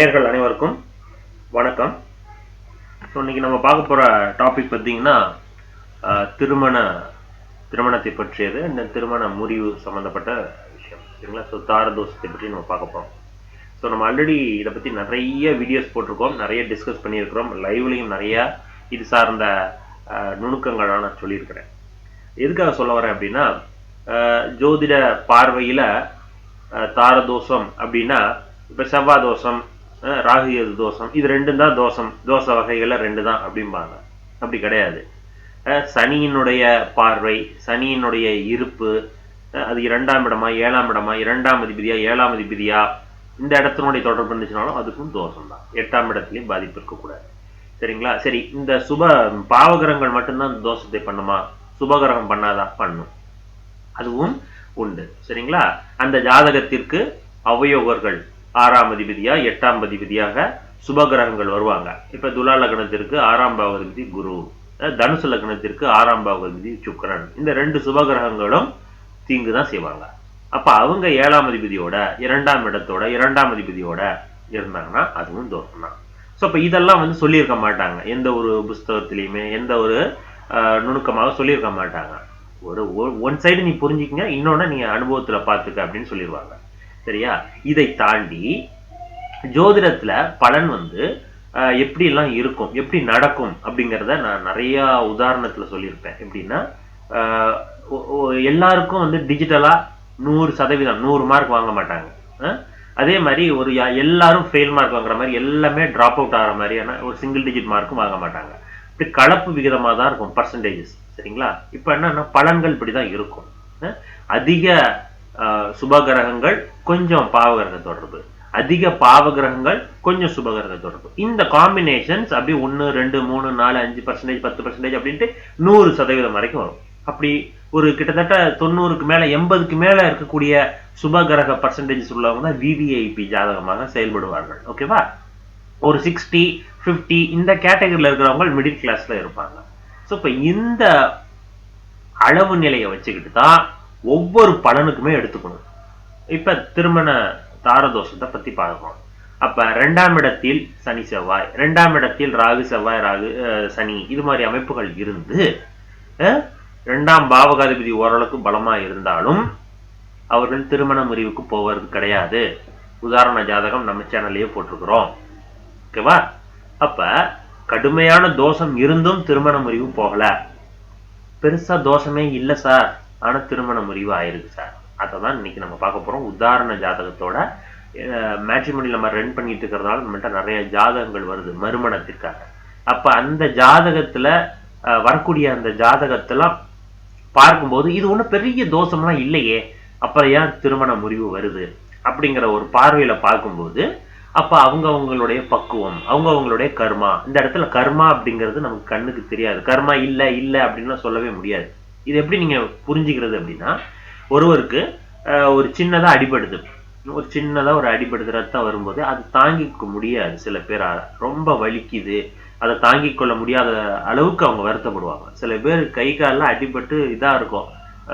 நேர்கள் அனைவருக்கும் வணக்கம். ஸோ இன்னைக்கு நம்ம பார்க்க போகிற டாபிக் பார்த்தீங்கன்னா திருமண திருமணத்தை பற்றியது. இந்த திருமண முறிவு சம்மந்தப்பட்ட விஷயம். சரிங்களா? ஸோ தாரதோஷத்தை பற்றி நம்ம பார்க்க போகிறோம் ஸோ நம்ம ஆல்ரெடி இதை பற்றி நிறைய வீடியோஸ் போட்டிருக்கோம். நிறைய டிஸ்கஸ் பண்ணியிருக்கிறோம். லைவ்லையும் நிறைய இது சார்ந்த ஆஹ், நான் சொல்லியிருக்கிறேன். எதுக்காக சொல்ல வரேன் அப்படின்னா ஆஹ், ஜோதிட பார்வையில் தாரதோஷம் அப்படின்னா இப்போ செவ்வாய் தோஷம் ராகு ஏது தோஷம். இது ரெண்டும் தான் தோஷம். தோஷ வகைகளில் ரெண்டு தான் அப்படிம்பாங்க. அப்படி கிடையாது. சனியினுடைய பார்வை சனியினுடைய இருப்பு அஹ், அது இரண்டாம் இடமா ஏழாம் இடமா இரண்டாம் அதிபதியா ஏழாம் அதிபதியா இந்த இடத்தினுடைய தொடர்பு இருந்துச்சுனாலும் அதுக்கும் தோஷம் தான். எட்டாம் இடத்துலையும் பாதிப்பு இருக்கக்கூடாது. சரிங்களா? சரி இந்த சுப பாவகிரகங்கள் மட்டும்தான் இந்த தோஷத்தை பண்ணுமா? சுபகிரகம் பண்ணாதா? பண்ணும். அதுவும் உண்டு. சரிங்களா? அந்த ஜாதகத்திற்கு அவயோகர்கள் ஆறாம் அதிபதியா எட்டாம் அதிபதியாக சுபகிரகங்கள் வருவாங்க. இப்ப துலா லக்னத்திற்கு ஆறாம் பாவதிபதி குரு. தனுசு லக்னத்திற்கு ஆறாம் பாவதிபதி சுக்கரன். இந்த ரெண்டு சுபகிரகங்களும் தீங்கு தான் செய்வாங்க. அப்ப அவங்க ஏழாம் அதிபதியோட இரண்டாம் இடத்தோட இரண்டாம் அதிபதியோட இருந்தாங்கன்னா அதுவும் தோஷம் தான் ஸோ அப்போ இதெல்லாம் வந்து சொல்லியிருக்க மாட்டாங்க. எந்த ஒரு புஸ்தகத்திலையுமே எந்த ஒரு நுணுக்கமாக சொல்லியிருக்க மாட்டாங்க. ஒரு ஒன் சைடு நீ புரிஞ்சுக்கங்க இன்னொன்று நீ அனுபவத்தில் பார்த்துக்க அப்படின்னு சொல்லிடுவாங்க சரியா? இதை தாண்டி ஜோதிடத்துல பலன் வந்து எப்படி எல்லாம் இருக்கும் எப்படி நடக்கும் அப்படிங்கிறத நான் நிறைய உதாரணத்துல சொல்லியிருப்பேன். எப்படின்னா எல்லாருக்கும் வந்து டிஜிட்டலா நூறு சதவீதம் நூறு மார்க் வாங்க மாட்டாங்க. அதே மாதிரி ஒரு யா- எல்லாரும் ஃபெயில் மார்க் வாங்குற மாதிரி எல்லாமே ட்ராப் அவுட் ஆகிற மாதிரியான ஒரு சிங்கிள் டிஜிட் மார்க்கும் வாங்க மாட்டாங்க. இப்படி கலப்பு விகிதமாக தான் இருக்கும் பர்சன்டேஜஸ் சரிங்களா? இப்போ என்னன்னா பலன்கள் இப்படி தான் இருக்கும் அதிக சுப சுபகிரகங்கள் கொஞ்சம் பாவகிரக தொடர்பு. அதிக பாவகிரகங்கள் கொஞ்சம் சுபகிரக தொடர்பு. இந்த காம்பினேஷன்ஸ் அப்படி ஒன்று ரெண்டு மூணு நாலு அஞ்சு பர்சன்டேஜ் பத்து பர்சன்டேஜ் அப்படின்ட்டு நூறு சதவீதம் வரைக்கும் வரும். அப்படி ஒரு கிட்டத்தட்ட தொண்ணூறுக்கு மேலே எண்பதுக்கு மேல இருக்கக்கூடிய சுபகிரக பர்சன்டேஜ் உள்ளவங்க தான் விவிஐபி ஜாதகமாக செயல்படுவார்கள். ஓகேவா ஒரு சிக்ஸ்டி ஃபிஃப்டி இந்த கேட்டகரியில் இருக்கிறவங்க மிடில் கிளாஸ்ல இருப்பாங்க. ஸோ இப்போ இந்த அளவு நிலையை வச்சுக்கிட்டு தான் ஒவ்வொரு பலனுக்குமே எடுத்துக்கணும். இப்ப திருமண தாரதோஷத்தை பத்தி பார்க்கிறோம் அப்ப ரெண்டாம் இடத்தில் சனி செவ்வாய் ரெண்டாம் இடத்தில் ராகு செவ்வாய் ராகு அஹ், சனி இது மாதிரி அமைப்புகள் இருந்து ரெண்டாம் பாவகாதிபதி ஓரளவுக்கு பலமா இருந்தாலும் அவர்கள் திருமண முறிவுக்கு போவது கிடையாது. உதாரண ஜாதகம் நம்ம சேனல்லையே போட்டிருக்கிறோம். ஓகேவா? அப்ப கடுமையான தோஷம் இருந்தும் திருமண முறிவு போகல. பெருசா தோஷமே இல்லை சார். ஆனால் திருமண முறிவு ஆயிருக்கு சார். அதை தான் இன்னைக்கு நம்ம பார்க்க போகிறோம் உதாரண ஜாதகத்தோட மேட்ரிமோனியில் நம்ம ரன் பண்ணிட்டு இருக்கிறதால நம்மகிட்ட நிறைய ஜாதகங்கள் வருது மறுமணத்திற்காக. அப்போ அந்த ஜாதகத்தில் வரக்கூடிய அந்த ஜாதகத்தெல்லாம் பார்க்கும்போது இது ஒன்றும் பெரிய தோஷம்லாம் இல்லையே. அப்புறம் ஏன் திருமண முறிவு வருது? அப்படிங்கிற ஒரு பார்வையில் பார்க்கும்போது அப்போ அவங்க அவங்களுடைய பக்குவம் அவங்க அவங்களுடைய கர்மா இந்த இடத்துல கர்மா அப்படிங்கிறது நமக்கு கண்ணுக்கு தெரியாது. கர்மா இல்லை இல்லை அப்படின்லாம் சொல்லவே முடியாது. இது எப்படி நீங்க புரிஞ்சுக்கிறது அப்படின்னா ஒருவருக்கு ஒரு சின்னதா அடிபடுது ஒரு சின்னதா ஒரு அடிபடுது ரத்தம் வரும்போது அது தாங்கிக்க முடியாது சில பேர் ரொம்ப வலிக்குது. அதை தாங்கிக் கொள்ள முடியாத அளவுக்கு அவங்க வருத்தப்படுவாங்க. சில பேர் கை காலெல்லாம் அடிபட்டு இதா இருக்கும்.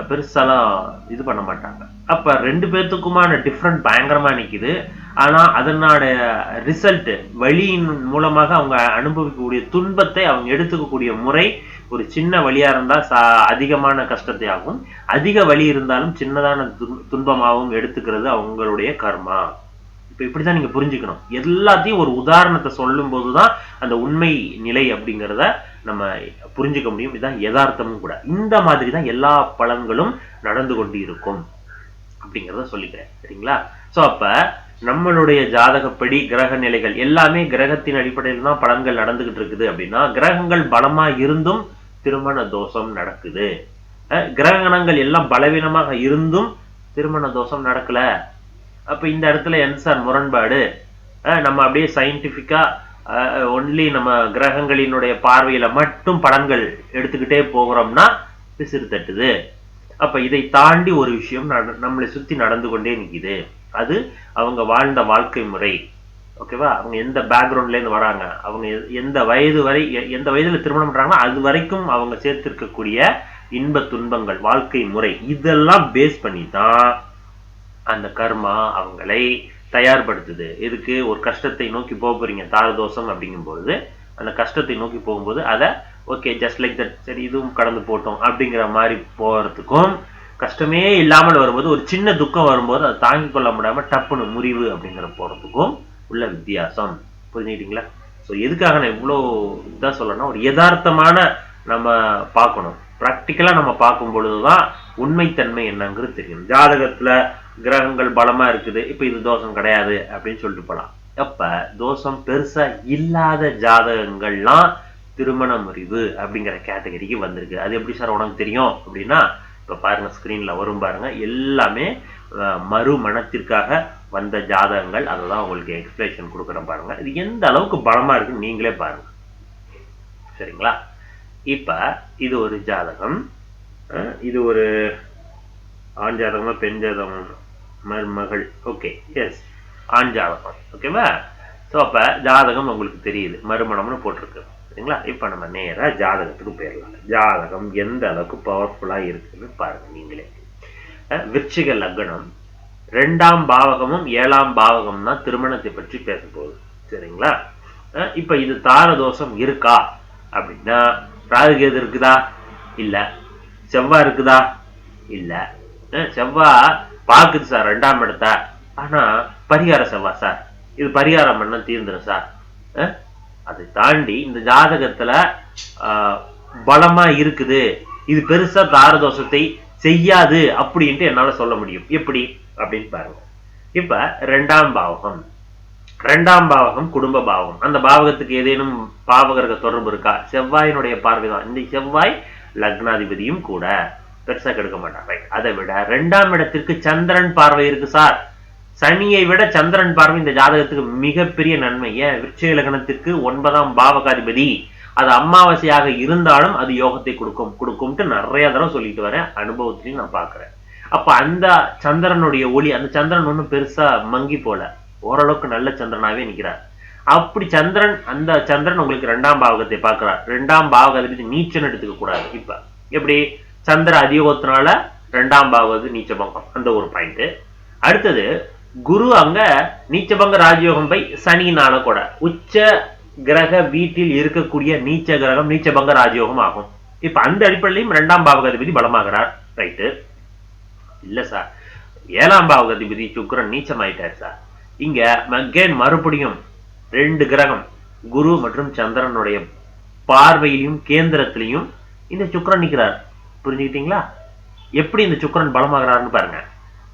பெருசாலாம் இது பண்ண மாட்டாங்க. அப்ப ரெண்டு பேர்த்துக்குமான டிஃப்ரெண்ட் பயங்கரமா நிக்குது. ஆனா அதனோட ரிசல்ட் வழியின் மூலமாக அவங்க அனுபவிக்கக்கூடிய துன்பத்தை அவங்க எடுத்துக்கக்கூடிய முறை ஒரு சின்ன வழியா இருந்தா சா- அதிகமான கஷ்டத்தை ஆகும். அதிக வலி இருந்தாலும் சின்னதான துன்பமாகவும் எடுத்துக்கிறது அவங்களுடைய கர்மா. இப்ப இப்படிதான் நீங்க புரிஞ்சுக்கணும். எல்லாத்தையும் ஒரு உதாரணத்தை சொல்லும் போதுதான் அந்த உண்மை நிலை அப்படிங்கிறத நம்ம புரிஞ்சுக்க முடியும். இதுதான் யதார்த்தமும் கூட. இந்த மாதிரி தான் எல்லா பழங்களும் நடந்து கொண்டு இருக்கும் அப்படிங்கிறத சொல்லிக்கிறேன். சரிங்களா? சோ அப்ப நம்மளுடைய ஜாதகப்படி கிரக நிலைகள் எல்லாமே கிரகத்தின் அடிப்படையில் தான் பலன்கள் நடந்துகிட்டு இருக்குது அப்படின்னா கிரகங்கள் பலமா இருந்தும் திருமண தோஷம் நடக்குது. கிரகணங்கள் எல்லாம் பலவீனமாக இருந்தும் திருமண தோஷம் நடக்கல. அப்ப இந்த இடத்துல என்ன சார் முரண்பாடு. நம்ம அப்படியே சயின்டிபிக்கா ஒன்லி நம்ம கிரகங்களினுடைய பார்வையில மட்டும் படங்கள் எடுத்துக்கிட்டே போகிறோம்னா பிசிறு தட்டுது. அப்ப இதை தாண்டி ஒரு விஷயம் நம்மளை சுத்தி நடந்து கொண்டே நிக்குது. அது அவங்க வாழ்ந்த வாழ்க்கை முறை. ஓகேவா அவங்க எந்த பேக்ரவுண்ட்ல இருந்து வராங்க? அவங்க எ- எந்த வயது வரை எ- எந்த வயதுல திருமணம் பண்றாங்களோ அது வரைக்கும் அவங்க சேர்த்திருக்கக்கூடிய இன்ப துன்பங்கள் வாழ்க்கை முறை இதெல்லாம் பேஸ் பண்ணி தான் அந்த கர்மா அவங்களை தயார்படுத்துது. இதுக்கு ஒரு கஷ்டத்தை நோக்கி போக போறீங்க தாரதோஷம் அப்படிங்கும்போது அந்த கஷ்டத்தை நோக்கி போகும்போது அதை ஓகே ஜஸ்ட் லைக் தட் சரி இதுவும் கடந்து போட்டோம் அப்படிங்கிற மாதிரி போறதுக்கும் கஷ்டமே இல்லாமல் வரும்போது ஒரு சின்ன துக்கம் வரும்போது அதை தாங்கிக் கொள்ள முடியாமல் டப்புன்னு முறிவு அப்படிங்கிற போறதுக்கும் உள்ள வித்தியாசம். புரிஞ்சுக்கிட்டீங்களா? ஸோ எதுக்காக நான் இவ்வளோ இதாக சொல்லணும்னா ஒரு யதார்த்தமான நம்ம பார்க்கணும். ப்ராக்டிக்கலாக நம்ம பார்க்கும் பொழுது தான் உண்மைத்தன்மை என்னங்கிறது தெரியும். ஜாதகத்தில் கிரகங்கள் பலமாக இருக்குது இப்போ இது தோஷம் கிடையாது அப்படின்னு சொல்லிட்டு போகலாம் அப்போ தோஷம் பெருசாக இல்லாத ஜாதகங்கள்லாம் திருமண முறிவு அப்படிங்கிற கேட்டகரிக்கு வந்திருக்கு. அது எப்படி சார் உனக்கு தெரியும் அப்படின்னா இப்போ பாருங்கள் ஸ்க்ரீனில் வரும் பாருங்க எல்லாமே மறுமணத்திற்காக வந்த ஜாதகங்கள் அதை தான் உங்களுக்கு எக்ஸ்பிளேஷன் கொடுக்குறேன் பாருங்க. இது எந்த அளவுக்கு பலமா இருக்குன்னு நீங்களே பாருங்க. சரிங்களா? இப்ப இது ஒரு ஜாதகம். இது ஒரு ஆண் ஜாதகமா பெண் ஜாதகம் மருமகள் ஓகே எஸ் ஆண் ஜாதகம். ஓகேவா ஸோ அப்ப ஜாதகம் உங்களுக்கு தெரியுது. மறுமணம்னு போட்டிருக்கு. சரிங்களா? இப்ப நம்ம நேரா ஜாதகத்துக்கு போயிடலாம். ஜாதகம் எந்த அளவுக்கு பவர்ஃபுல்லா இருக்குன்னு பாருங்க நீங்களே. விருச்சிக லக்னம். ரெண்டாம் பாவகமும் ஏழாம் பாவகம் தான் திருமணத்தை பற்றி பேச போகுது சரிங்களா? அஹ், இப்ப இது தாரதோஷம் இருக்கா? அப்படின்னா ராகுகேது இருக்குதா? இல்ல. செவ்வாய் இருக்குதா? இல்ல. அஹ், செவ்வாய் பாக்குது சார் ரெண்டாம் இடத்த. ஆனா பரிகார செவ்வாய் சார். இது பரிகாரம் பண்ண தீர்ந்துடும் சார். அதை தாண்டி இந்த ஜாதகத்துல ஆஹ், பலமா இருக்குது. இது பெருசா தாரதோஷத்தை செய்யாது அப்படின்ட்டு என்னால சொல்ல முடியும். எப்படி? அப்படின்னு பாருங்க. இப்ப ரெண்டாம் பாவகம். ரெண்டாம் பாவகம் குடும்ப பாவகம். அந்த பாவகத்துக்கு ஏதேனும் பாவகரக தொடர்பு இருக்கா? செவ்வாயினுடைய பார்வைதான் இந்த செவ்வாய் லக்னாதிபதியும் கூட பெருசா கெடுக்க மாட்டாங்க அதை விட ரெண்டாம் இடத்திற்கு சந்திரன் பார்வை இருக்கு சார் சனியை விட சந்திரன் பார்வை இந்த ஜாதகத்துக்கு மிகப்பெரிய நன்மை. ஏன்? விருட்ச லக்னத்திற்கு ஒன்பதாம் பாவகாதிபதி. அது அமாவாசையாக இருந்தாலும் அது யோகத்தை கொடுக்கும். கொடுக்கும்ட்டு நிறைய தடவை சொல்லிட்டு வரேன். அனுபவத்திலையும் நான் பாக்குறேன் அப்ப அந்த சந்திரனுடைய ஒளி அந்த சந்திரன் ஒன்றும் பெருசா மங்கி போல. ஓரளவுக்கு நல்ல சந்திரனாவே நிற்கிறார் அப்படி சந்திரன் அந்த சந்திரன் உங்களுக்கு ரெண்டாம் பாவகத்தை பார்க்கிறார். ரெண்டாம் பாவகத்தை நீச்சம் எடுத்துக்க கூடாது. இப்ப எப்படி? சந்திர அதியோகத்தினால ரெண்டாம் பாவகத்து நீச்ச பங்கம் அந்த ஒரு பாயிண்ட் அடுத்தது குரு அங்க நீச்சபங்க ராஜயோகம் பை சனினால கூட. உச்ச கிரக வீட்டில் இருக்கக்கூடிய நீச்ச கிரகம் நீச்சபங்க ராஜயோகம் ஆகும். இப்ப அந்த அடிப்படையிலையும் இரண்டாம் பாவகாதிபதி பலமாகிறார். ரைட்டு இல்லை சார் ஏழாம் பாவகாதிபதி சுக்கிரன் நீச்சமாயிட்டார் சார் இங்க again மறுபடியும் ரெண்டு கிரகம் குரு மற்றும் சந்திரனுடைய பார்வையிலையும் கேந்திரத்திலையும் இந்த சுக்கிரன் நிற்கிறார் புரிஞ்சுக்கிட்டீங்களா? எப்படி இந்த சுக்கிரன் பலமாகிறார்னு பாருங்க.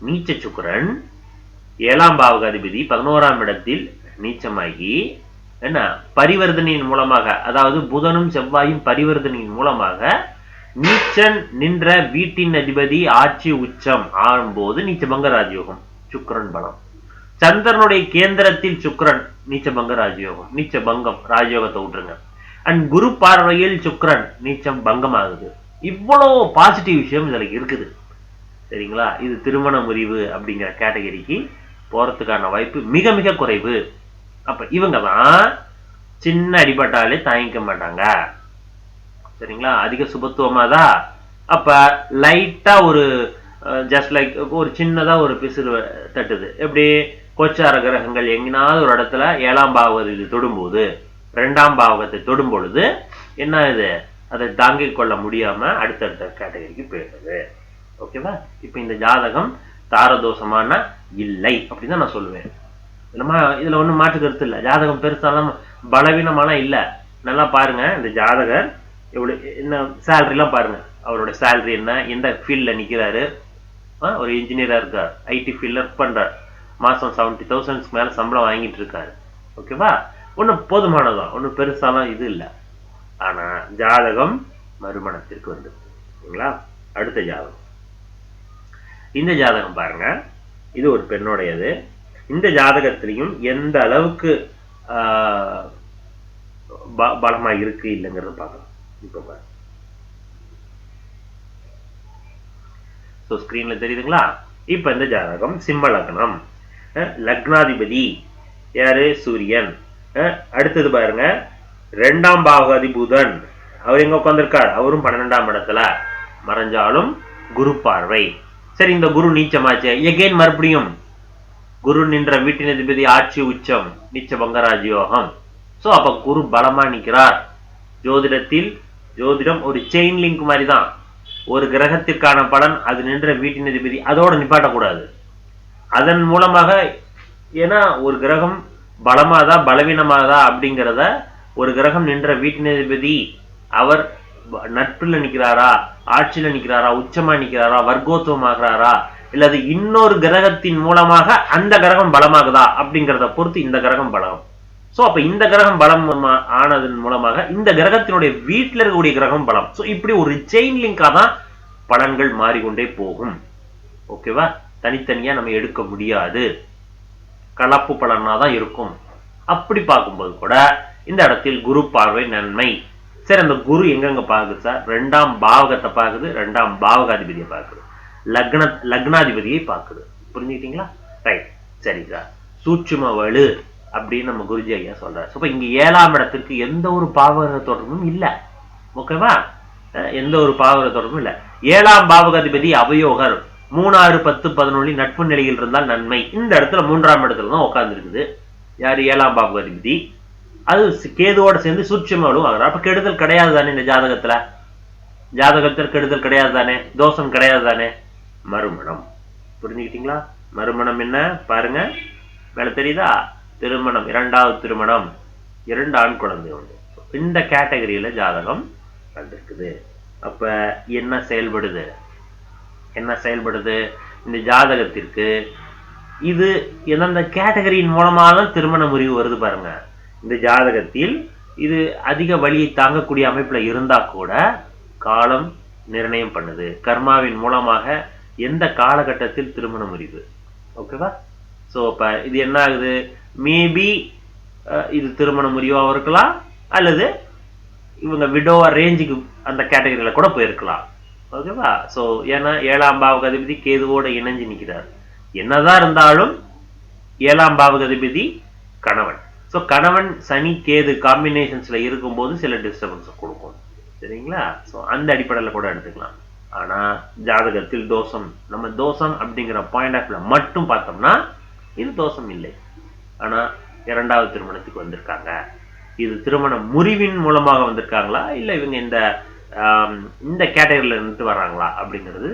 நீச்ச சுக்கிரன் ஏழாம் பாவக அதிபதி பதினோராம் இடத்தில் நீச்சமாகி என்ன? பரிவர்த்தனையின் மூலமாக அதாவது புதனும் செவ்வாயும் பரிவர்த்தனையின் மூலமாக நீச்சன் நின்ற வீட்டின் அதிபதி ஆட்சி உச்சம் ஆகும்போது நீச்சபங்க ராஜயோகம் சுக்கரன் பலம். சந்திரனுடைய கேந்திரத்தில் சுக்கரன் நீச்சபங்க ராஜயோகம் நீச்ச பங்கம் ராஜயோகத்தை விட்டுருங்க. அண்ட் குரு பார்வையில் சுக்கரன் நீச்சம் பங்கம் ஆகுது இவ்வளவு பாசிட்டிவ் விஷயம் இதுல இருக்குது. சரிங்களா? இது திருமண முறிவு அப்படிங்கிற கேட்டகரிக்கு போறதுக்கான வாய்ப்பு மிக மிக குறைவு. அப்ப இவங்க தான் சின்ன அடிபட்டாலே தாங்கிக்க மாட்டாங்க. சரிங்களா? அதிக சுபத்துவமாதா? அப்ப லைட்டா ஒரு ஜஸ்ட் லைக் ஒரு சின்னதா ஒரு பிசிறு தட்டுது. எப்படி? கோச்சார கிரகங்கள் எங்கேனாவது ஒரு இடத்துல ஏழாம் பாவகத்தை தொடும்போது ரெண்டாம் பாவகத்தை தொடும் பொழுது என்ன ஆகுது அதை தாங்கிக் கொள்ள முடியாம அடுத்தடுத்த கேட்டகரிக்கு போயிடுது. ஓகேவா இப்போ இந்த ஜாதகம் தாரதோஷமான இல்லை அப்படின்னு தான் நான் சொல்லுவேன். நம்ம இதுல ஒண்ணும் மாற்று கருத்து இல்ல. ஜாதகம் பெருசாலாம் பலவீனமான இல்ல. நல்லா பாருங்க இந்த ஜாதகர் எவ்வளோ என்ன சேலரிலாம் எல்லாம் பாருங்க. அவரோட சேலரி என்ன எந்த ஃபீல்டில் நிக்கிறாரு? ஆ, ஒரு இன்ஜினியரா இருக்கார். ஐடி ஃபீல்ட்ல ஒர்க் பண்ணுறார் மாசம் செவன்ட்டி தௌசண்ட்ஸ்க்கு மேல சம்பளம் வாங்கிட்டு இருக்காரு. ஓகேவா ஒண்ணும் போதுமானதான் ஒன்றும் பெருசாலாம் இது இல்ல. ஆனா ஜாதகம் மறுமணத்திற்கு வந்து சரிங்களா அடுத்த ஜாதகம். இந்த ஜாதகம் பாருங்க. இது ஒரு பெண்ணுடையது. இந்த ஜாதகத்திலையும் எந்த அளவுக்கு ஆஹ், ப- பலமா இருக்கு இல்லைங்கிறத பார்க்கலாம். இப்போ பாருங்க ஸோ ஸ்க்ரீனில் தெரியுதுங்களா? இப்போ இந்த ஜாதகம் சிம்ம லக்னம். லக்னாதிபதி. யார்? சூரியன். அடுத்தது பாருங்க. ரெண்டாம் பாவகாதி புதன். அவர் எங்கே உட்காந்துருக்கார் அவரும் பன்னிரெண்டாம் இடத்துல. மறைஞ்சாலும் குரு பார்வை. சரி இந்த குரு நீச்சமாச்சு. எகெயின் மறுபடியும். குரு நின்ற வீட்டின் அதிபதி ஆட்சி உச்சம். நீச்ச பங்கராஜ் யோகம் ஸோ அப்போ குரு பலமாக நிற்கிறார் ஜோதிடத்தில் ஜோதிடம் ஒரு செயின் லிங்க் மாதிரி தான் ஒரு கிரகத்திற்கான பலன் அது நின்ற வீட்டின் அதிபதி அதோட நிப்பாட்டக்கூடாது. அதன் மூலமாக ஏன்னா ஒரு கிரகம் பலமாதா பலவீனமாதா அப்படிங்கிறத ஒரு கிரகம் நின்ற வீட்டின் அதிபதி அவர் நட்பில் நட்புல ஆட்சியில் ஆட்சியில உச்சமாக உச்சமா வர்க்கோத்துவமாகிறாரா வர்க்கோத்துவம் இல்லது இன்னொரு கிரகத்தின் மூலமாக அந்த கிரகம் பலமாகுதா அப்படிங்கிறத பொறுத்து இந்த கிரகம் பலம். ஸோ அப்போ இந்த கிரகம் பலம் ஆனதன் மூலமாக இந்த கிரகத்தினுடைய வீட்டில் இருக்கக்கூடிய கிரகம் பலம். ஸோ இப்படி ஒரு செயின் லிங்காக தான் பலன்கள் மாறிக்கொண்டே போகும். ஓகேவா தனித்தனியாக நம்ம எடுக்க முடியாது. கலப்பு பலனாக தான் இருக்கும். அப்படி பார்க்கும்போது கூட இந்த இடத்தில் குரு பார்வை நன்மை. சரி அந்த குரு எங்கெங்க பார்க்குது சார் ரெண்டாம் பாவகத்தை பார்க்குது ரெண்டாம் பாவகாதிபதியை பார்க்குது. லக்ன லக்னாதிபதியை பார்க்குது. புரிஞ்சுக்கிட்டீங்களா? ரைட் சரி சார் சூட்சும வலு அப்படின்னு நம்ம குருஜி ஐயா சொல்றாரு. So, இப்ப இங்க ஏழாம் இடத்திற்கு எந்த ஒரு பாவக தொடர்பும் இல்ல. ஓகேவா அஹ் எந்த ஒரு பாவக தொடர்பும் இல்ல. ஏழாம் பாவகாதிபதி அவயோகர் மூணாறு பத்து பதினொன்று நட்பு நிலையில் இருந்தால் நன்மை. இந்த இடத்துல மூன்றாம் இடத்துல தான் உட்கார்ந்து இருக்குது யார்? ஏழாம் பாவகாதிபதி. அது கேதுவோட சேர்ந்து சூட்சமாலும் ஆகிறார் அப்ப கெடுதல் கிடையாது தானே இந்த ஜாதகத்துல? ஜாதகத்தில் கெடுதல் கிடையாது தானே? தோஷம் கிடையாது தானே? மறுமணம். புரிஞ்சுக்கிட்டீங்களா? மறுமணம் என்ன? பாருங்க. வேலை தெரியுதா? திருமணம் இரண்டாவது திருமணம் இரண்டு ஆண் குழந்தை உண்டு. இந்த கேட்டகரியில ஜாதகம் வந்திருக்குது. அப்ப என்ன செயல்படுது? என்ன செயல்படுது? இந்த ஜாதகத்திற்கு இது எந்தெந்த கேட்டகரியின் மூலமாக தான் திருமண முறிவு வருது பாருங்க. இந்த ஜாதகத்தில் இது அதிக வழியை தாங்கக்கூடிய அமைப்புல இருந்தா கூட காலம் நிர்ணயம் பண்ணுது. கர்மாவின் மூலமாக எந்த காலகட்டத்தில் திருமண முறிவு. ஓகேவா? ஸோ இப்போ இது என்ன ஆகுது? மேபி இது திருமண முறிவாகவும் இருக்கலாம் அல்லது இவங்க விடோவா ரேஞ்சுக்கு அந்த கேட்டகரியில் கூட போயிருக்கலாம். ஓகேவா ஸோ ஏன்னா ஏழாம் பாவக அதிபதி கேதுவோட இணைஞ்சு நிற்கிறார் என்னதான் இருந்தாலும் ஏழாம் பாவக அதிபதி கணவன். ஸோ கணவன் சனி கேது காம்பினேஷன்ஸ்ல இருக்கும்போது சில டிஸ்டர்பன்ஸை கொடுக்கும். சரிங்களா? ஸோ அந்த அடிப்படையில் கூட எடுத்துக்கலாம். ஆனா ஜாதகத்தில் தோஷம் நம்ம தோஷம் அப்படிங்கிற பாயிண்ட் ஆஃப் மட்டும் பார்த்தோம்னா இது தோஷம் இல்லை. ஆனா இரண்டாவது திருமணத்துக்கு வந்திருக்காங்க. இது திருமண முறிவின் மூலமாக வந்திருக்காங்களா? இல்ல இவங்க இந்த இந்த கேட்டகரியில இருந்து வர்றாங்களா? அப்படிங்கிறது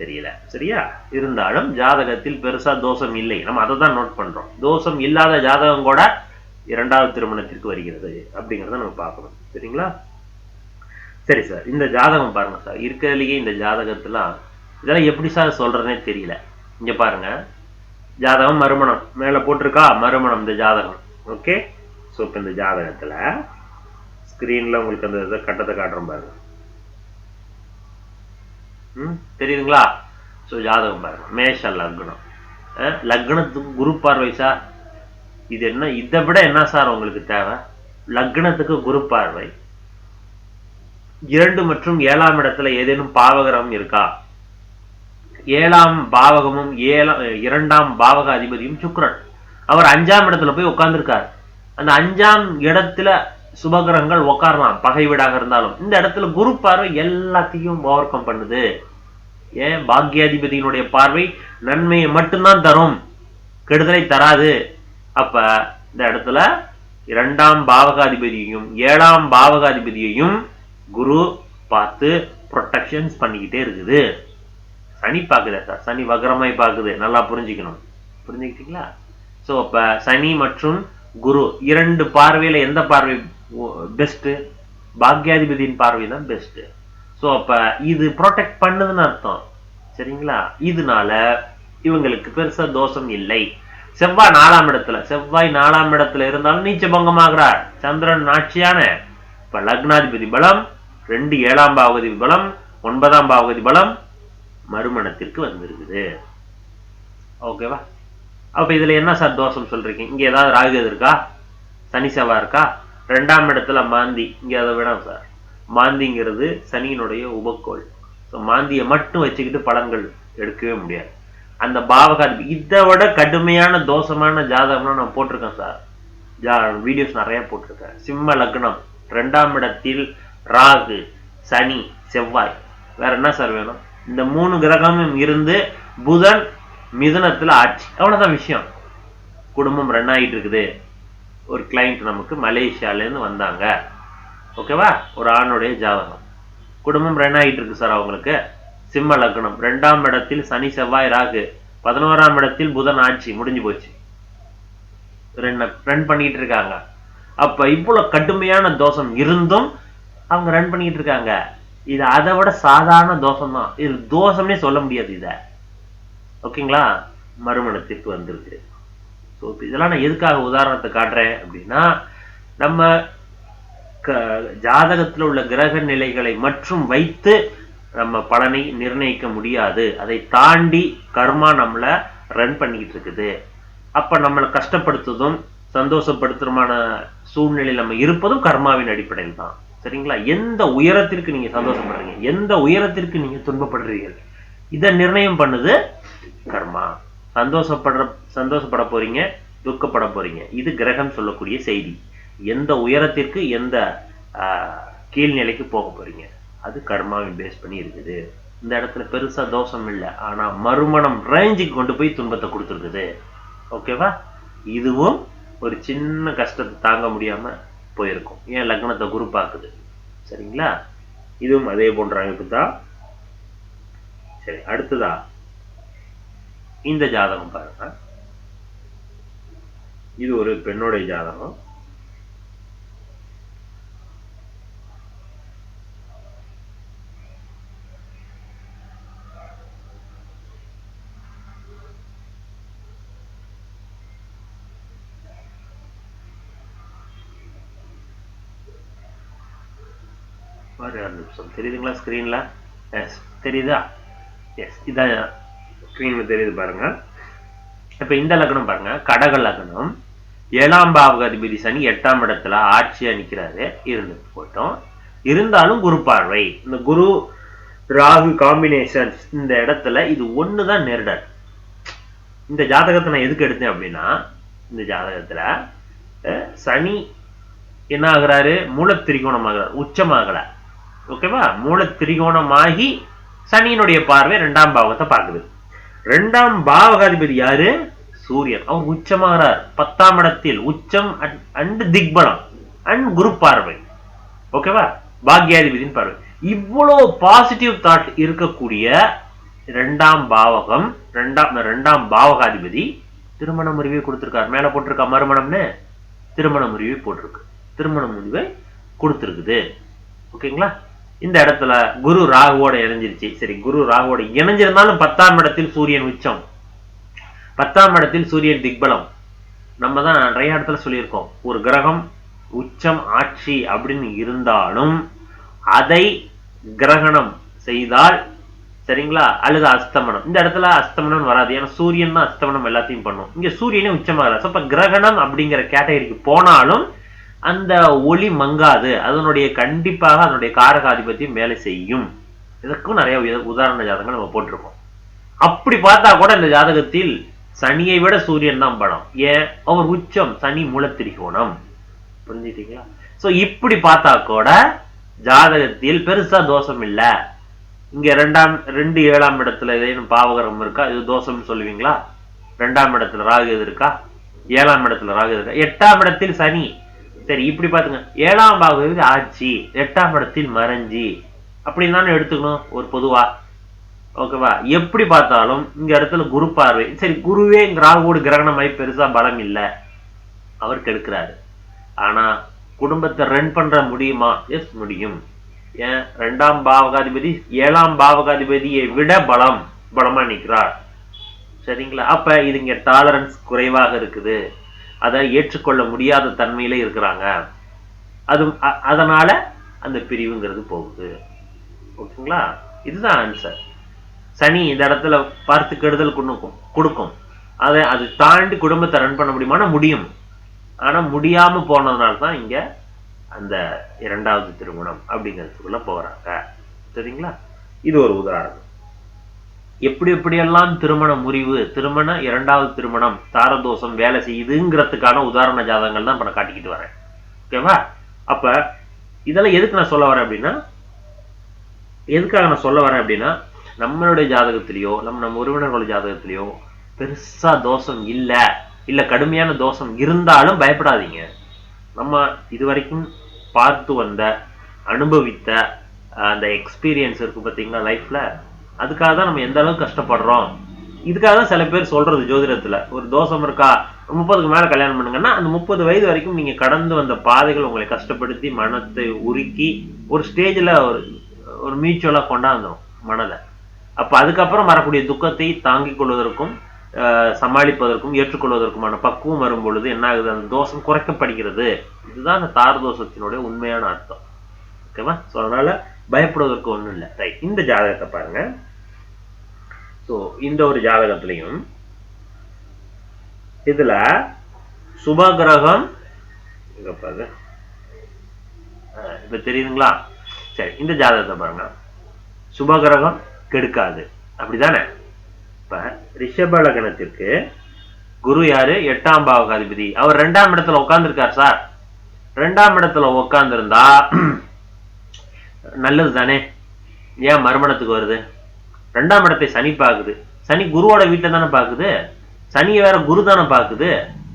தெரியல. சரியா? இருந்தாலும் ஜாதகத்தில் பெருசா தோஷம் இல்லை. நம்ம அதை தான் நோட் பண்றோம். தோஷம் இல்லாத ஜாதகம் கூட இரண்டாவது திருமணத்திற்கு வருகிறது அப்படிங்கிறத நம்ம பார்க்கணும். சரிங்களா? சரி சார் இந்த ஜாதகம் பாருங்க சார். இருக்கிறதுலயே இந்த ஜாதகத்துலாம் இதெல்லாம் எப்படி சார் சொல்றதுனே தெரியல. இங்க பாருங்க. ஜாதகம் மறுமணம். மேல போட்டிருக்கா? மறுமணம் இந்த ஜாதகம். ஓகே ஸோ இப்போ இந்த ஜாதகத்துல ஸ்கிரீன்ல உங்களுக்கு அந்த இதை கட்டத்தை காட்டுறோம் பாருங்க. ம் தெரியுதுங்களா? ஸோ ஜாதகம் பாருங்க. மேஷ லக்னம். லக்னத்துக்கு குரு பார்வை சார். இது என்ன? இதை விட என்ன சார் உங்களுக்கு தேவை? லக்னத்துக்கு குரு பார்வை. இரண்டு மற்றும் ஏழாம் இடத்துல ஏதேனும் பாவகரம் இருக்கா? ஏழாம் பாவகமும் ஏழாம் இரண்டாம் பாவக அதிபதியும் சுக்கிரன். அவர் அஞ்சாம் இடத்துல போய் உட்கார்ந்துருக்கார் அந்த அஞ்சாம் இடத்துல சுபகிரகங்கள் உட்காரலாம் பகை வீடாக இருந்தாலும். இந்த இடத்துல குரு பார்வை எல்லாத்தையும் ஓவர் கம் பண்ணுது. ஏன்? பாக்கியாதிபதியினுடைய பார்வை நன்மையை மட்டும்தான் தரும். கெடுதலை தராது. அப்ப இந்த இடத்துல இரண்டாம் பாவகாதிபதியையும் ஏழாம் பாவகாதிபதியையும் குரு பார்த்து ப்ரொட்டக்ஷன்ஸ் பண்ணிக்கிட்டே இருக்குது. சனி பார்க்குதே சார் சனி வக்ரமாய் பார்க்குது. நல்லா புரிஞ்சுக்கணும். புரிஞ்சுக்கிட்டீங்களா? ஸோ அப்போ சனி மற்றும் குரு இரண்டு பார்வையில் எந்த பார்வை பெஸ்ட்டு பாக்யாதிபதியின் பார்வை தான் பெஸ்ட்டு ஸோ அப்போ இது ப்ரொடெக்ட் பண்ணுதுன்னு அர்த்தம். சரிங்களா? இதனால இவங்களுக்கு பெருசாக தோஷம் இல்லை. செவ்வாய் நாலாம் இடத்துல செவ்வாய் நாலாம் இடத்துல இருந்தாலும் நீச்ச பங்கமாகிறார் சந்திரன் ஆட்சியான இப்போ லக்னாதிபதி பலம் ரெண்டு ஏழாம் பாவகதி பலம் ஒன்பதாம் பாவகதி பலம் மறுமணத்திற்கு வந்திருக்குது. ஓகேவா அப்ப இதுல என்ன சார் தோஷம் சொல்றீங்க? இங்க ஏதாவது ராகு இருக்கா? சனி செவ்வாய் இருக்கா? ரெண்டாம் இடத்துல மாந்தி. இங்க அதை வேணாம் சார். மாந்திங்கிறது சனியினுடைய உபக்கோள். ஸோ மாந்தியை மட்டும் வச்சுக்கிட்டு பலன்கள் எடுக்கவே முடியாது. அந்த பாவகாதி இதை விட கடுமையான தோஷமான ஜாதகம்லாம் நான் போட்டிருக்கேன் சார். ஜா வீடியோஸ் நிறைய போட்டிருக்கேன். சிம்ம லக்னம். ரெண்டாம் இடத்தில் ராகு சனி செவ்வாய். வேற என்ன சார் வேணும்? இந்த மூணு கிரகமும் இருந்து புதன் மிதனத்துல ஆட்சி. அவ்வளவுதான் விஷயம். குடும்பம் ரன் ஆகிட்டு இருக்குது. ஒரு கிளைண்ட் நமக்கு மலேசியாலேருந்து வந்தாங்க. ஓகேவா ஒரு ஆணுடைய ஜாதகம். குடும்பம் ரன் ஆகிட்டு இருக்கு சார் அவங்களுக்கு. சிம்ம லக்னம். ரெண்டாம் இடத்தில் சனி செவ்வாய் ராகு. பதினோராம் இடத்தில் புதன் ஆட்சி. முடிஞ்சு போச்சு. ரன் பண்ணிட்டு இருக்காங்க. அப்ப இவ்வளவு கடுமையான தோஷம் இருந்தும் அவங்க ரன் பண்ணிட்டு இருக்காங்க. இது அதை விட சாதாரண தோஷம் தான் இது தோஷம்னே சொல்ல முடியாது இத. ஓகேங்களா? மறுமணத்திற்கு வந்திருக்கு. ஸோ இதெல்லாம் நான் எதுக்காக உதாரணத்தை காட்டுறேன் அப்படின்னா நம்ம க ஜாதகத்தில் உள்ள கிரக நிலைகளை மற்றும் வைத்து நம்ம பலனை நிர்ணயிக்க முடியாது. அதை தாண்டி கர்மா நம்மளை ரன் பண்ணிக்கிட்டு இருக்குது. அப்ப நம்மளை கஷ்டப்படுத்துவதும் சந்தோஷப்படுத்துறமான சூழ்நிலையில் நம்ம இருப்பதும் கர்மாவின் அடிப்படையில் தான் சரிங்களா? எந்த உயரத்திற்கு நீங்க சந்தோஷப்படுறீங்க? எந்த உயரத்திற்கு நீங்க துன்பப்படுறீர்கள்? இதை நிர்ணயம் பண்ணுது கர்மா. சந்தோஷப்படுற சந்தோஷப்பட போறீங்க துக்கப்பட போறீங்க. இது கிரகம் சொல்லக்கூடிய செய்தி. எந்த உயரத்திற்கு எந்த கீழ்நிலைக்கு போக போறீங்க? அது கர்மாவின் பேஸ் பண்ணி இருக்குது. இந்த இடத்துல பெருசா தோஷம் இல்லை. ஆனா மறுமணம் ரேஞ்சுக்கு கொண்டு போய் துன்பத்தை கொடுத்துருக்குது. ஓகேவா இதுவும் ஒரு சின்ன கஷ்டத்தை தாங்க முடியாம போயிருக்கும். ஏன் லக்னத்தை குரு பார்க்குது? சரிங்களா? இதுவும் அதே போன்ற அமைப்பு தான். சரி அடுத்ததா? இந்த ஜாதகம் பாருங்க. இது ஒரு பெண்ணுடைய ஜாதகம் ஒரு நிமிஷம் தெரியுதுங்களா ஸ்க்ரீனில் எஸ் தெரியுதா? எஸ் இதான் ஸ்க்ரீனில் தெரியுது பாருங்கள் இப்போ இந்த லக்னம் பாருங்கள் கடக லக்னம். ஏழாம் பாவக அதிபதி சனி எட்டாம் இடத்துல ஆட்சியாக நிற்கிறாரு இருந்து போட்டோம். இருந்தாலும் குரு பார்வை. இந்த குரு ராகு காம்பினேஷன் இந்த இடத்துல இது ஒன்று தான் நேரிடல் இந்த ஜாதகத்தை நான் எதுக்கு எடுத்தேன் அப்படின்னா இந்த ஜாதகத்தில் சனி என்ன ஆகுறாரு மூல திரிகோணம் ஆகிறார் உச்சமாகல. ஓகேவா மூல திரிகோணமாகி சனியினுடைய பார்வை ரெண்டாம் பாவத்தை பார்க்குது. ரெண்டாம் பாவகாதிபதி யாரு? சூரியன். அவர் உச்சமாகிறார். பத்தாம் இடத்தில் உச்சம் அண்ட் திக்பலம். அண்ட் குரு பார்வை. ஓகேவா பாக்யாதிபதியின் பார்வை. இவ்வளோ பாசிட்டிவ் தாட் இருக்கக்கூடிய ரெண்டாம் பாவகம் ரெண்டாம் ரெண்டாம் பாவகாதிபதி திருமண முறிவை கொடுத்திருக்கார். மேல போட்டிருக்கா மறுமணம்னு? திருமண முறிவை போட்டிருக்கு. திருமண முடிவை கொடுத்துருக்குது. ஓகேங்களா இந்த இடத்துல குரு ராகுவோட இணைஞ்சிருச்சு. சரி குரு ராகுவோட இணைஞ்சிருந்தாலும் பத்தாம் இடத்தில் சூரியன் உச்சம். பத்தாம் இடத்தில் சூரியன் திக்பலம். நம்ம தான் நிறைய இடத்துல சொல்லியிருக்கோம். ஒரு கிரகம் உச்சம் ஆட்சி அப்படின்னு இருந்தாலும் அதை கிரகணம் செய்தால் சரிங்களா? அல்லது அஸ்தமனம். இந்த இடத்துல அஸ்தமனம் வராது. ஏன்னா சூரியன் தான் அஸ்தமனம் எல்லாத்தையும் பண்ணும். இங்க சூரியனே உச்சமாகல அப்ப கிரகணம் அப்படிங்கிற கேட்டகரிக்கு போனாலும் அந்த ஒளி மங்காது. அதனுடைய கண்டிப்பாக அதனுடைய காரகாதிபத்தியம் வேலை செய்யும். இதற்கும் நிறைய உதாரண ஜாதகங்கள் நம்ம போட்டிருக்கோம். அப்படி பார்த்தா கூட இந்த ஜாதகத்தில் சனியை விட சூரியன் தான் படம் ஏன்? அவர் உச்சம் சனி மூலத்திரிகோணம் புரிஞ்சுட்டீங்களா? சோ இப்படி பார்த்தா கூட ஜாதகத்தில் பெருசா தோஷம் இல்லை. இங்க ரெண்டாம் ரெண்டு ஏழாம் இடத்துல ஏதேனும் பாவகரம் இருக்கா? இது தோஷம்னு சொல்லுவீங்களா? ரெண்டாம் இடத்துல ராகு எது இருக்கா? ஏழாம் இடத்துல ராகு இருக்கா? எட்டாம் இடத்தில் சனி. சரி இப்படி பாத்துங்க. ஏழாம் பாவகம் ஆட்சி எட்டாம் படத்தில் மறைஞ்சி அப்படின்னு தானே எடுத்துக்கணும் ஒரு பொதுவா. ஓகேவா எப்படி பார்த்தாலும் இங்க இடத்துல குரு பார்வை. சரி குருவே இங்க ராகுவோடு கிரகணமாய் பெருசா பலம் இல்லை. அவர் கெடுக்கிறாரு ஆனா குடும்பத்தை ரன் பண்ற முடியுமா? எஸ் முடியும். ஏன்? ரெண்டாம் பாவகாதிபதி ஏழாம் பாவகாதிபதியை விட பலம் பலமா நிற்கிறார் சரிங்களா? அப்ப இது இங்க டாலரன்ஸ் குறைவாக இருக்குது. அதை ஏற்றுக்கொள்ள முடியாத தன்மையில இருக்கிறாங்க. அது அதனால அந்த பிரிவுங்கிறது போகுது. ஓகேங்களா? இதுதான் ஆன்சர் சனி இந்த இடத்துல பார்த்து கெடுதல் கொடுக்கும் கொடுக்கும். அதை அது தாண்டி குடும்பத்தை ரன் பண்ண முடியுமானா முடியும். ஆனா முடியாம போனதுனால தான் இங்க அந்த இரண்டாவது திருமணம் அப்படிங்கிறதுக்குள்ள போறாங்க. சரிங்களா? இது ஒரு உதாரணம். எப்படி எப்படியெல்லாம் திருமண முறிவு திருமண இரண்டாவது திருமணம் தாரதோஷம் வேலை செய்யுதுங்கிறதுக்கான உதாரண ஜாதகங்கள் தான் இப்போ நான் காட்டிக்கிட்டு வரேன். ஓகேவா அப்ப இதெல்லாம் எதுக்கு நான் சொல்ல வரேன் அப்படின்னா எதுக்காக நான் சொல்ல வரேன் அப்படின்னா நம்மளுடைய ஜாதகத்திலேயோ நம்ம நம்ம உறவினர்களோட ஜாதகத்திலேயோ பெருசா தோஷம் இல்லை இல்ல கடுமையான தோஷம் இருந்தாலும் பயப்படாதீங்க. நம்ம இதுவரைக்கும் பார்த்து வந்த அனுபவித்த அந்த எக்ஸ்பீரியன்ஸ் இருக்கு பார்த்தீங்கன்னா லைஃப்பில் அதுக்காக தான் நம்ம எந்த அளவுக்கு கஷ்டப்படுறோம். இதுக்காக தான் சில பேர் சொல்றது ஜோதிடத்துல. ஒரு தோஷம் இருக்கா முப்பதுக்கு மேல கல்யாணம் பண்ணுங்கன்னா அந்த முப்பது வயது வரைக்கும் நீங்க கடந்து வந்த பாதைகள் உங்களை கஷ்டப்படுத்தி மனத்தை உருக்கி ஒரு ஸ்டேஜ்ல ஒரு ஒரு மியூச்சுவலா கொண்டாந்தோம் மனதை. அப்ப அதுக்கப்புறம் வரக்கூடிய துக்கத்தை தாங்கிக் கொள்வதற்கும் சமாளிப்பதற்கும் ஏற்றுக்கொள்வதற்குமான பக்குவம் வரும் பொழுது என்ன ஆகுது? அந்த தோஷம் குறைக்கப்படுகிறது. இதுதான் அந்த தார தோஷத்தினுடைய உண்மையான அர்த்தம். ஓகேவா? ஸோ அதனால பயப்படுவதற்கு ஒன்றும் இல்லை. ரைட் இந்த ஜாதகத்தை பாருங்க. ஸோ இந்த ஒரு ஜாதகத்திலையும் இதுல சுப கிரகம் இப்ப தெரியுதுங்களா? சரி இந்த ஜாதகத்தை பாருங்க. சுப கிரகம் கெடுக்காது. அப்படிதானே? இப்ப ரிஷப லக்னத்திற்கு குரு யாரு? எட்டாம் பாவகாதிபதி. அவர் ரெண்டாம் இடத்துல உட்கார்ந்துருக்கார் சார். ரெண்டாம் இடத்துல உட்கார்ந்திருந்தா நல்லது தானே ஏன் மறுமணத்துக்கு வருது? ரெண்டாம் இடத்தை சனி பார்க்குது. சனி குருவோட வீட்டில் தானே பார்க்குது. சனியை வேற குரு தானே பார்க்குது.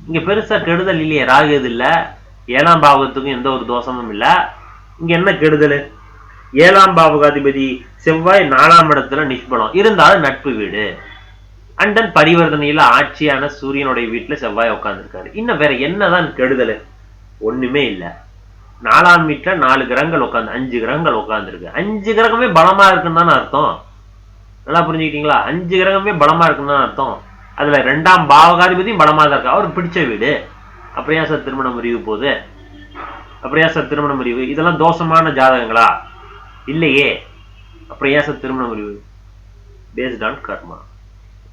இங்க பெருசா கெடுதல் இல்லையே ராகு எது இல்ல? ஏழாம் பாவகத்துக்கும் எந்த ஒரு தோஷமும் இல்ல. இங்க என்ன கெடுதல்? ஏழாம் பாவகாதிபதி செவ்வாய் நாலாம் இடத்துல நிஷ்பலம். இருந்தாலும் நட்பு வீடு. அண்ட் தென் பரிவர்த்தனையில ஆட்சியான சூரியனுடைய வீட்டுல செவ்வாய் உட்காந்துருக்காரு இன்னும் வேற என்னதான் கெடுதல்? ஒண்ணுமே இல்ல. நாலாம் வீட்டில் நாலு கிரகங்கள் உட்காந்து அஞ்சு கிரகங்கள் உட்காந்துருக்கு அஞ்சு கிரகமே பலமா இருக்குன்னு தானே அர்த்தம். நல்லா புரிஞ்சுக்கிட்டீங்களா? அஞ்சு கிரகமே பலமா இருக்குன்னு அர்த்தம். அதுல ரெண்டாம் பாவகாதிபதியும் பலமா தான் இருக்கு அவருக்கு பிடிச்ச வீடு. அப்படியா சார் திருமண முறிவு போகுது. அப்படியா சார் திருமண முறிவு. இதெல்லாம் தோஷமான ஜாதகங்களா? இல்லையே. அப்படியா சார் திருமண முறிவு. பேஸ்ட் ஆன் கர்மா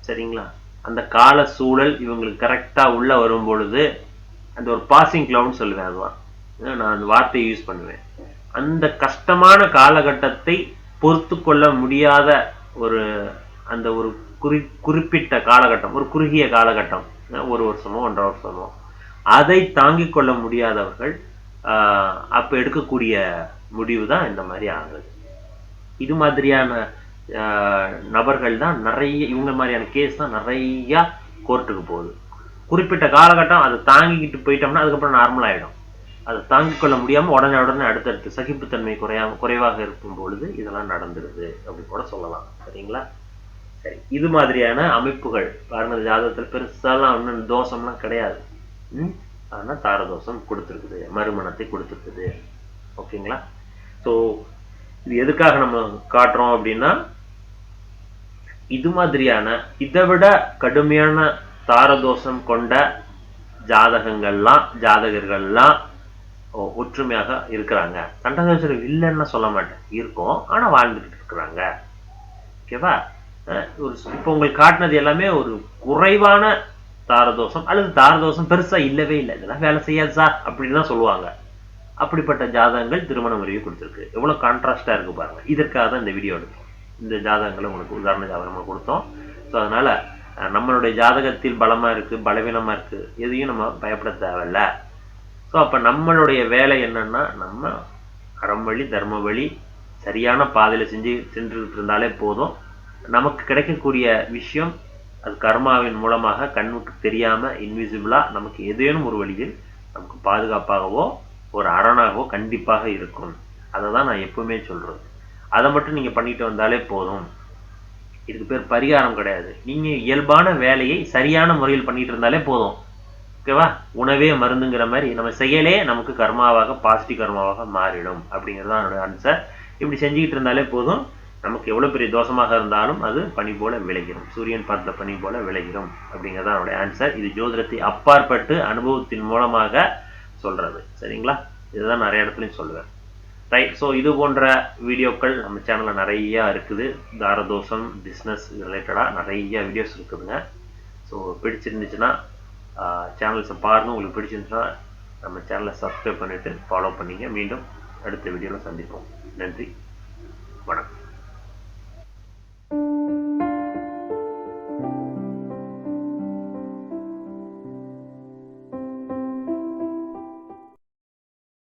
சரிங்களா? அந்த கால சூழல் இவங்களுக்கு கரெக்டா உள்ள வரும் பொழுது அந்த ஒரு பாசிங் கிளவுன்னு சொல்லுவேன் அதுதான் நான் அந்த வார்த்தையை யூஸ் பண்ணுவேன். அந்த கஷ்டமான காலகட்டத்தை பொறுத்து கொள்ள முடியாத ஒரு அந்த ஒரு குறி குறிப்பிட்ட காலகட்டம் ஒரு குறுகிய காலகட்டம். ஒரு வருஷமோ ஒன்றரை வருஷமோ. அதை தாங்கிக் கொள்ள முடியாதவர்கள் ஆஹ் எடுக்கக்கூடிய முடிவு தான் இந்த மாதிரி ஆகுது. இது மாதிரியான ஆஹ் நபர்கள் தான் நிறைய இவங்க மாதிரியான கேஸ் தான் நிறையா கோர்ட்டுக்கு போகுது. குறிப்பிட்ட காலகட்டம் அதை தாங்கிக்கிட்டு போயிட்டோம்னா அதுக்கப்புறம் நார்மல் ஆயிடும். அதை தாங்கிக் கொள்ள முடியாம உடனே உடனே அடுத்தடுத்து சகிப்புத்தன்மை குறையாம குறைவாக இருக்கும் பொழுது இதெல்லாம் நடந்துடுது அப்படி கூட சொல்லலாம். சரிங்களா? சரி. இது மாதிரியான அமைப்புகள் பாருங்க ஜாதகத்தில் பெருசாலாம் ஒன்றும் தோஷம்லாம் கிடையாது. ம்? ஆனா தாரதோஷம் கொடுத்துருக்குது மறுமணத்தை கொடுத்துருக்குது. ஓகேங்களா? ஸோ இது எதுக்காக நம்ம காட்டுறோம் அப்படின்னா இது மாதிரியான இதை விட கடுமையான தாரதோஷம் கொண்ட ஜாதகங்கள்லாம் ஜாதகர்கள்லாம் ஒற்றுமையாக இருக்கிறாங்க. கண்டதோஷம் இல்லைன்னு சொல்ல மாட்டேன். இருக்கும். ஆனா வாழ்ந்துக்கிட்டு இருக்கிறாங்க. ஓகேவா அஹ் ஒரு இப்போ உங்களுக்கு காட்டினது எல்லாமே ஒரு குறைவான தாரதோஷம் அல்லது தாரதோஷம் பெருசா இல்லவே இல்லை. இதெல்லாம் வேலை செய்யாது சார் அப்படின்னு தான் சொல்லுவாங்க. அப்படிப்பட்ட ஜாதகங்கள் திருமண முறையை கொடுத்துருக்கு. எவ்வளவு கான்ட்ராஸ்டாக இருக்கு பாருங்க. இதற்காக தான் இந்த வீடியோ எடுத்தோம். இந்த ஜாதகங்களை உங்களுக்கு உதாரண ஜாதகமாக கொடுத்தோம். ஸோ அதனால அஹ், நம்மளுடைய ஜாதகத்தில் பலமா இருக்கு பலவீனமா இருக்கு எதையும் நம்ம பயப்பட தேவையில்ல. ஸோ அப்போ நம்மளுடைய வேலை என்னன்னா நம்ம அறம் வழி தர்ம வழி சரியான பாதையில் செஞ்சு சென்றுக்கிட்டு இருந்தாலே போதும். நமக்கு கிடைக்கக்கூடிய விஷயம் அது கர்மாவின் மூலமாக கண்ணுக்கு தெரியாமல் இன்விசிபிளாக நமக்கு ஏதேனும் ஒரு வழியில் நமக்கு பாதுகாப்பாகவோ ஒரு அரணாகவோ கண்டிப்பாக இருக்கும். அதை தான் நான் எப்பவுமே சொல்கிறது அதை மட்டும் நீங்கள் பண்ணிட்டு வந்தாலே போதும். இதுக்கு பேர் பரிகாரம் கிடையாது. நீங்கள் இயல்பான வேலையை சரியான முறையில் பண்ணிட்டு இருந்தாலே போதும். ஓகேவா? உணவே மருந்துங்கிற மாதிரி நம்ம செயலே நமக்கு கர்மாவாக பாசிட்டிவ் கர்மாவாக மாறிடும் அப்படிங்கிறது தான் என்னோட ஆன்சர் இப்படி செஞ்சுக்கிட்டு இருந்தாலே போதும். நமக்கு எவ்வளோ பெரிய தோஷமாக இருந்தாலும் அது பனி போல விளைகிறோம். சூரியன் பார்த்த பனி போல விளைகிறோம் அப்படிங்கிறது தான் என்னுடைய ஆன்சர் இது ஜோதிடத்தை அப்பாற்பட்டு அனுபவத்தின் மூலமாக சொல்கிறது சரிங்களா? இதுதான் நிறைய இடத்துலையும் சொல்லுவேன். ரைட் ஸோ இது போன்ற வீடியோக்கள் நம்ம சேனலில் நிறையா இருக்குது. தாரதோஷம் பிஸ்னஸ் ரிலேட்டடாக நிறைய வீடியோஸ் இருக்குதுங்க. ஸோ பிடிச்சிருந்துச்சுன்னா சேனல்ஸை பாருங்கள் உங்களுக்கு பிடிச்சிருந்துச்சுன்னா நம்ம சேனலை சப்ஸ்கிரைப் பண்ணிவிட்டு ஃபாலோ பண்ணிங்க. மீண்டும் அடுத்த வீடியோவில் சந்திப்போம். நன்றி. வணக்கம்.